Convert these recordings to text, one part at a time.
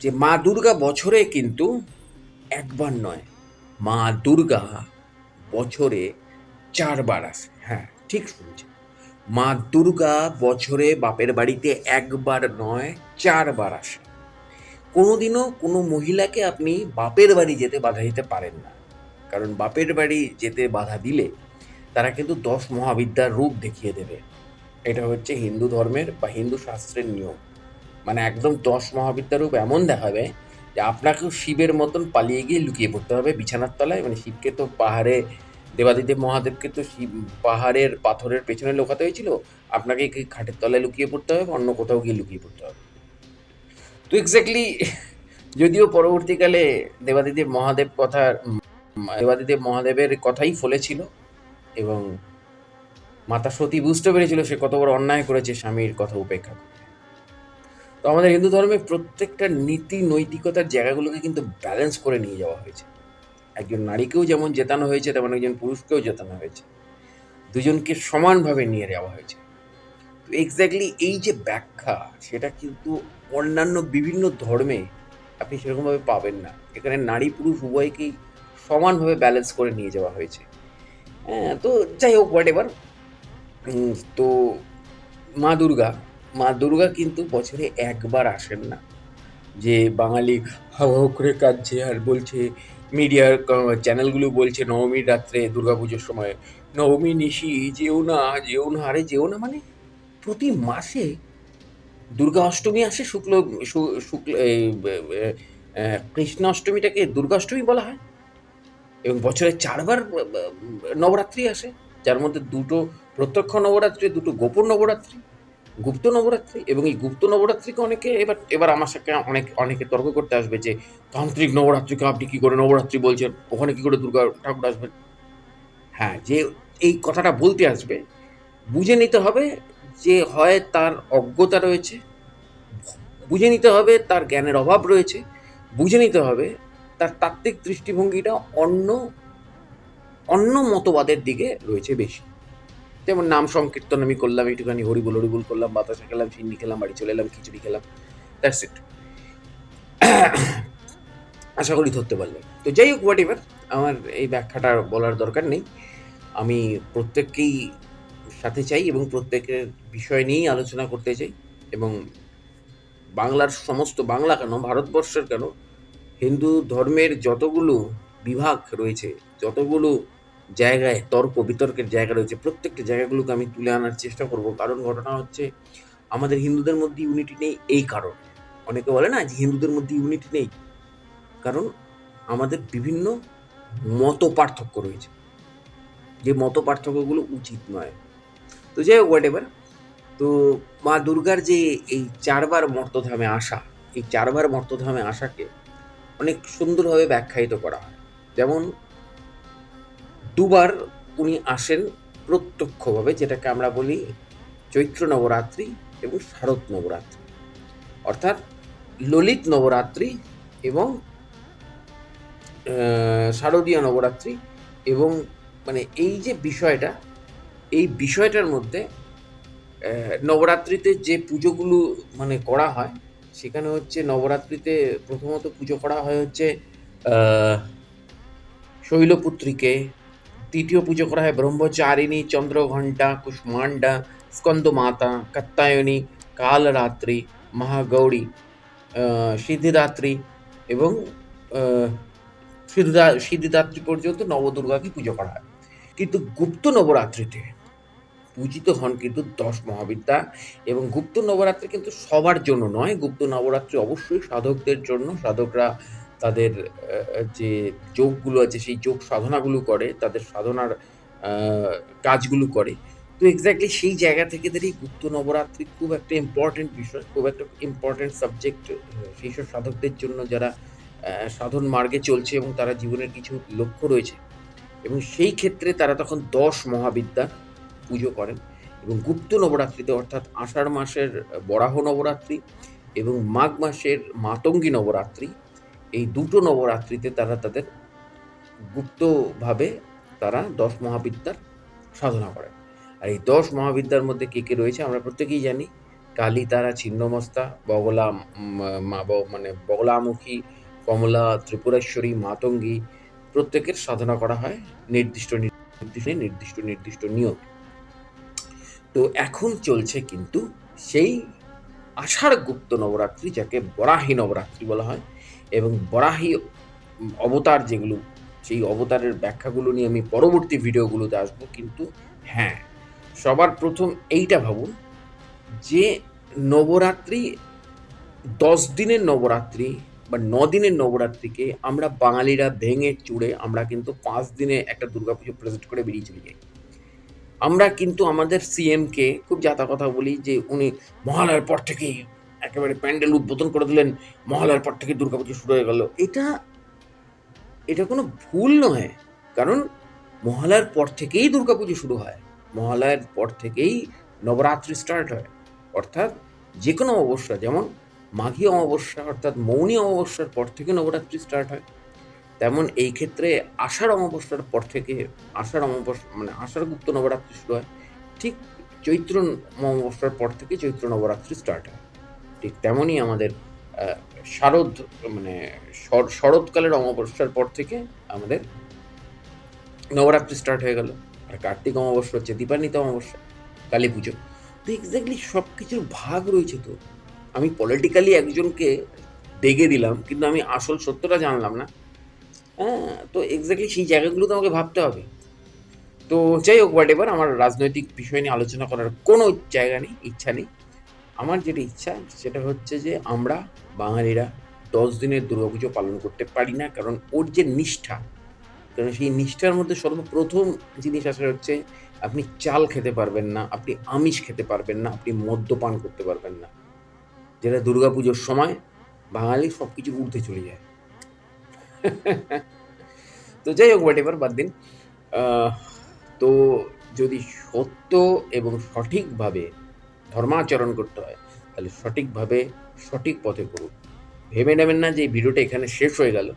যে মা দুর্গা বছরে কিন্তু একবার নয়, মা দুর্গা বছরে চারবার আসে। হ্যাঁ ঠিক শুনছেন। মা দুর্গা বছরে বাপের বাড়িতে একবার নয়, চারবার আসে। কোনোদিনও কোনো মহিলাকে আপনি বাপের বাড়ি যেতে বাধা দিতে পারেন না। কারণ বাপের বাড়ি যেতে বাধা দিলে তারা কিন্তু দশ মহাবিদ্যার রূপ দেখিয়ে দেবে। এটা হচ্ছে হিন্দু ধর্মের বা হিন্দু শাস্ত্রের নিয়ম। মানে একদম দশ মহাবিদ্যার রূপ এমন দেখাবে যে আপনাকেও শিবের মতন পালিয়ে গিয়ে লুকিয়ে পড়তে হবে বিছানার তলায়। মানে শিবকে তো পাহাড়ে দেবাদিদেব মহাদেবকে তো শিব পাহাড়ের পাথরের পেছনে লুকাতে হয়েছিল। আপনাকে কি খাটের তলায় লুকিয়ে পড়তে হবে? অন্য কোথাও গিয়ে লুকিয়ে পড়তে হবে। তো এক্স্যাক্টলি যদিও পরবর্তীকালে দেবাদিদেব মহাদেব কথা উম, দেবাদিদেব মহাদেবের কথাই ফলেছিল এবং মাতা সতী বুঝতে পেরেছিল সে কত বড় অন্যায় করেছে স্বামীর কথা উপেক্ষা করে। তো আমাদের হিন্দু ধর্মে প্রত্যেকটা নীতি, নৈতিকতার জায়গাগুলোকে কিন্তু ব্যালেন্স করে নিয়ে যাওয়া হয়েছে। একজন নারীকেও যেমন জেতানো হয়েছে, তেমন একজন পুরুষকেও জেতানো হয়েছে। দুজনকে সমানভাবে নিয়ে যাওয়া হয়েছে। তো এক্স্যাক্টলি এই যে ব্যাখ্যা, সেটা কিন্তু অন্যান্য বিভিন্ন ধর্মে আপনি সেরকমভাবে পাবেন না। এখানে নারী, পুরুষ উভয়কেই সমানভাবে ব্যালেন্স করে নিয়ে যাওয়া হয়েছে। হ্যাঁ তো যাই হোক হোয়াট এভার তো মা দুর্গা মা দুর্গা কিন্তু বছরে একবার আসেন না। যে বাঙালি হাওয়া করে কাঁদছে আর বলছে, মিডিয়ার চ্যানেলগুলো বলছে, নবমীর রাত্রে দুর্গাপুজোর সময়, নবমী নিশি, যেও না যেও না, আরে যেও না মানে প্রতি মাসে দুর্গা অষ্টমী আসে, শুক্ল শুক্ল কৃষ্ণ অষ্টমীটাকে দুর্গা অষ্টমী বলা হয়। এবং বছরে চারবার নবরাত্রি আসে, যার মধ্যে দুটো প্রত্যক্ষ নবরাত্রি, দুটো গোপন নবরাত্রি। গুপ্ত নবরাত্রি এবং এই গুপ্ত নবরাত্রিকে অনেকে এবার এবার আমার সাথে অনেক, অনেকে তর্ক করতে আসবে যে, তান্ত্রিক নবরাত্রিকে আপনি কি করে নবরাত্রি বলছেন? ওখানে কি করে দুর্গা ঠাকুর আসবেন? হ্যাঁ যে এই কথাটা বলতে আসবে, বুঝে নিতে হবে যে হয় তার অজ্ঞতা রয়েছে, বুঝে নিতে হবে তার জ্ঞানের অভাব রয়েছে, বুঝে নিতে হবে তার তাত্ত্বিক দৃষ্টিভঙ্গিটা অন্য অন্য মতবাদের দিকে রয়েছে বেশি। যেমন নাম সংকীর্তন আমি করলাম, একটুখানি হরিবুল হরিবুল করলাম, বাতাসা খেলাম চিন্নি খেলাম, বাড়ি চলে এলাম, খিচুড়ি খেলাম দ্যাটস ইট আশা করি ধরতে পারলাম তো যাই হোক হোয়াট এভার আমার এই ব্যাখ্যাটা বলার দরকার নেই। আমি প্রত্যেককেই সাথে চাই এবং প্রত্যেকের বিষয় নিয়েই আলোচনা করতে চাই এবং বাংলার সমস্ত বাংলা কেন, ভারতবর্ষের কেন, হিন্দু ধর্মের যতগুলো বিভাগ রয়েছে, যতগুলো জায়গায়, তর্ক, বিতর্কের জায়গা রয়েছে। প্রত্যেকটা জায়গাগুলোকে আমি তুলে আনার চেষ্টা করব। কারণ ঘটনা হচ্ছে, আমাদের হিন্দুদের মধ্যে ইউনিটি নেই এই কারণ। অনেকে বলে না যে হিন্দুদের মধ্যে ইউনিটি নেই। কারণ আমাদের বিভিন্ন মত পার্থক্য রয়েছে। যে মত পার্থক্যগুলো উচিত নয়। তো যাই হোক হোয়াট এভার তো মা দুর্গার যে এই চারবার মর্তধামে আসা, এই চারবার মর্তধামে আসাকে অনেক সুন্দরভাবে ব্যাখ্যায়িত করা হয়। যেমন দুবার উনি আসেন প্রত্যক্ষভাবে, যেটাকে আমরা বলি চৈত্র নবরাত্রি এবং শারদ নবরাত্রি। অর্থাৎ ললিত নবরাত্রি এবং শারদীয় নবরাত্রি এবং মানে এই যে বিষয়টা, এই বিষয়টার মধ্যে নবরাত্রিতে যে পুজোগুলো মানে করা হয়, সেখানে হচ্ছে নবরাত্রিতে প্রথমত পুজো করা হয় হচ্ছে শৈলপুত্রীকে দ্বিতীয় পুজো করা হয় ব্রহ্মচারিণী চন্দ্রঘণ্টা কুষ্মান্ডা স্কন্দমাতা কাত্তায়নী কালরাত্রি মহাগৌরী সিদ্ধিদাত্রী এবং সিদ্ধিদা সিদ্ধিদাত্রী পর্যন্ত নবদুর্গাকে পুজো করা হয় কিন্তু গুপ্ত নবরাত্রিতে পূজিত হন কিন্তু দশ মহাবিদ্যা এবং গুপ্ত নবরাত্রি কিন্তু সবার জন্য নয় গুপ্ত নবরাত্রি অবশ্যই সাধকদের জন্য সাধকরা তাদের যে যোগগুলো আছে, সেই যোগ সাধনাগুলো করে, তাদের সাধনার কাজগুলো করে। তো এক্স্যাক্টলি সেই জায়গা থেকে দাঁড়িয়ে গুপ্ত নবরাত্রি খুব একটা ইম্পর্টেন্ট বিষয়, খুব একটা ইম্পর্টেন্ট সাবজেক্ট সেই সব সাধকদের জন্য যারা সাধন মার্গে চলছে এবং তারা জীবনের কিছু লক্ষ্য রয়েছে। এবং সেই ক্ষেত্রে তারা তখন দশ মহাবিদ্যা পুজো করেন এবং গুপ্ত নবরাত্রিতে অর্থাৎ আষাঢ় মাসের বরাহ নবরাত্রি এবং মাঘ মাসের মাতঙ্গী নবরাত্রি এই দুটো নবরাত্রিতে তারা তাদের গুপ্তভাবে তারা দশ মহাবিদ্যার সাধনা করেন আর এই দশ মহাবিদ্যার মধ্যে কে কে রয়েছে আমরা প্রত্যেকেই জানি। কালী তারা ছিন্নমস্তা, বগলা মা মানে বগলামুখী, কমলা, ত্রিপুরেশ্বরী, মাতঙ্গী প্রত্যেকের সাধনা করা হয় নির্দিষ্ট নির্দিষ্ট নির্দিষ্ট নির্দিষ্ট নিয়ম। তো এখন চলছে কিন্তু সেই আষাঢ় গুপ্ত নবরাত্রি, যাকে বরাহী নবরাত্রি বলা হয়। এবং বরাহী অবতার যেগুলো, সেই অবতারের ব্যাখ্যাগুলো নিয়ে আমি পরবর্তী ভিডিওগুলোতে আসব, কিন্তু হ্যাঁ সবার প্রথম এইটা ভাবুন যে নবরাত্রি, দশ দিনের নবরাত্রি বা ন দিনের নবরাত্রিকে আমরা বাঙালিরা ভেঙে চুড়ে আমরা কিন্তু পাঁচ দিনে একটা দুর্গাপুজো প্রেজেন্ট করে বেরিয়ে চলে যাই। আমরা কিন্তু আমাদের সিএমকে খুব যাতা কথা বলি যে উনি মহালয়ার পর থেকেই একেবারে প্যান্ডেল উদ্বোধন করে দিলেন মহালয়ার পর থেকে দুর্গাপুজো শুরু হয়ে গেল। এটা এটা কোনো ভুল নয়, কারণ মহালয়ার পর থেকেই দুর্গাপুজো শুরু হয়। মহালয়ার পর থেকেই নবরাত্রি স্টার্ট হয়। অর্থাৎ যে কোনো অমাবস্যা, যেমন মাঘী অমাবস্যা, অর্থাৎ মৌনী অমাবস্যার পর থেকে নবরাত্রি স্টার্ট হয়। তেমন এই ক্ষেত্রে আষাঢ় অমাবস্যার পর থেকে আষাঢ় অমাবস্যা মানে আষাঢ় গুপ্ত নবরাত্রি শুরু হয়। ঠিক চৈত্র অমাবস্যার পর থেকে চৈত্র নবরাত্রি স্টার্ট হয়। ঠিক তেমনই আমাদের শারদ মানে শর- শরৎকালের অমাবস্যার পর থেকে আমাদের নবরাত্রি স্টার্ট হয়ে গেল। আর কার্তিক অমাবস্যা হচ্ছে দীপান্বিতা অমাবস্যা, কালী পুজো। তো এক্স্যাক্টলি সব কিছুর ভাগ রয়েছে তো। আমি পলিটিক্যালি একজনকে ডেকে দিলাম, কিন্তু আমি আসল সত্যটা জানলাম না। হ্যাঁ তো এক্স্যাক্টলি সেই জায়গাগুলো তো আমাকে ভাবতে হবে। তো যাই হোক হোয়াট এবার আমার রাজনৈতিক বিষয় নিয়ে আলোচনা করার কোনো জায়গা নেই, ইচ্ছা নেই। আমার যেটা ইচ্ছা সেটা হচ্ছে যে আমরা বাঙালিরা দশ দিনের দুর্গাপুজো পালন করতে পারি না, কারণ ওর যে নিষ্ঠা, কারণ সেই নিষ্ঠার মধ্যে সর্বপ্রথম জিনিস আসে হচ্ছে আপনি চাল খেতে পারবেন না, আপনি আমিষ খেতে পারবেন না, আপনি মদ্যপান করতে পারবেন না। যেটা দুর্গাপুজোর সময় বাঙালি সব কিছু উঠতে চলে যায়। তো যাই হোক হোয়াট এভার বাদ দিন। তো যদি সত্য এবং সঠিকভাবে ধর্মাচরণ করতে হয়, তাহলে সঠিকভাবে সঠিক পথে করুন। ভেবে নেবেন না যে এই ভিডিওটা এখানে শেষ হয়ে গেল।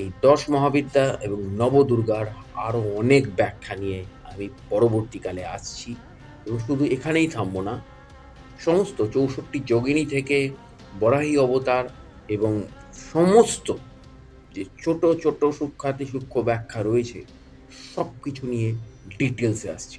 এই দশ মহাবিদ্যা এবং নবদুর্গার আরও অনেক ব্যাখ্যা নিয়ে আমি পরবর্তীকালে আসছি এবং শুধু এখানেই থামবো না, সমস্ত চৌষট্টি যোগিনী থেকে বরাহী অবতার এবং সমস্ত যে ছোট ছোট সূক্ষাতি সূক্ষ্ম ব্যাখ্যা রয়েছে সব কিছু নিয়ে ডিটেলসে আসছে।